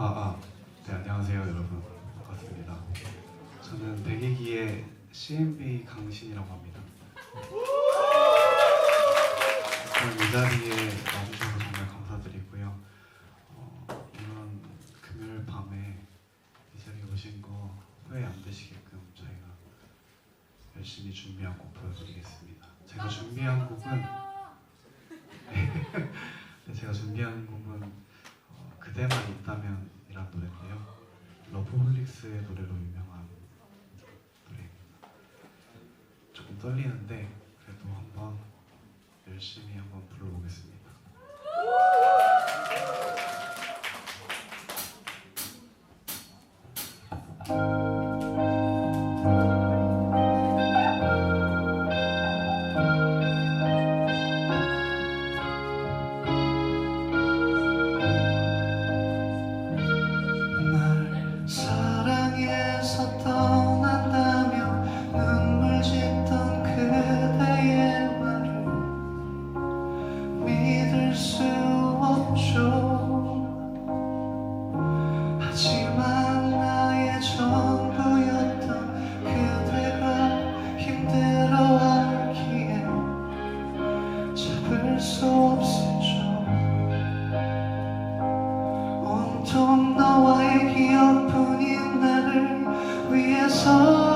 안녕하세요 여러분 반갑습니다. 저는 대기기의 CMB 강신이라고 합니다. 오늘 이 자리에 와주셔서 정말 감사드리고요. 어, 이런 금요일 밤에 이 자리에 오신 거 후회 안 되시게끔 저희가 열심히 준비한 곡 보여드리겠습니다. 제가 준비한 곡은 네, 제가 준비한 곡은 어, 그대만 있다면이라는 노래인데요. 러브홀릭스의 노래로 유명한 노래입니다. 조금 떨리는데 그래도 한번 열심히 한번 불러보겠습니다. 너와의 기억뿐인 나를 위해서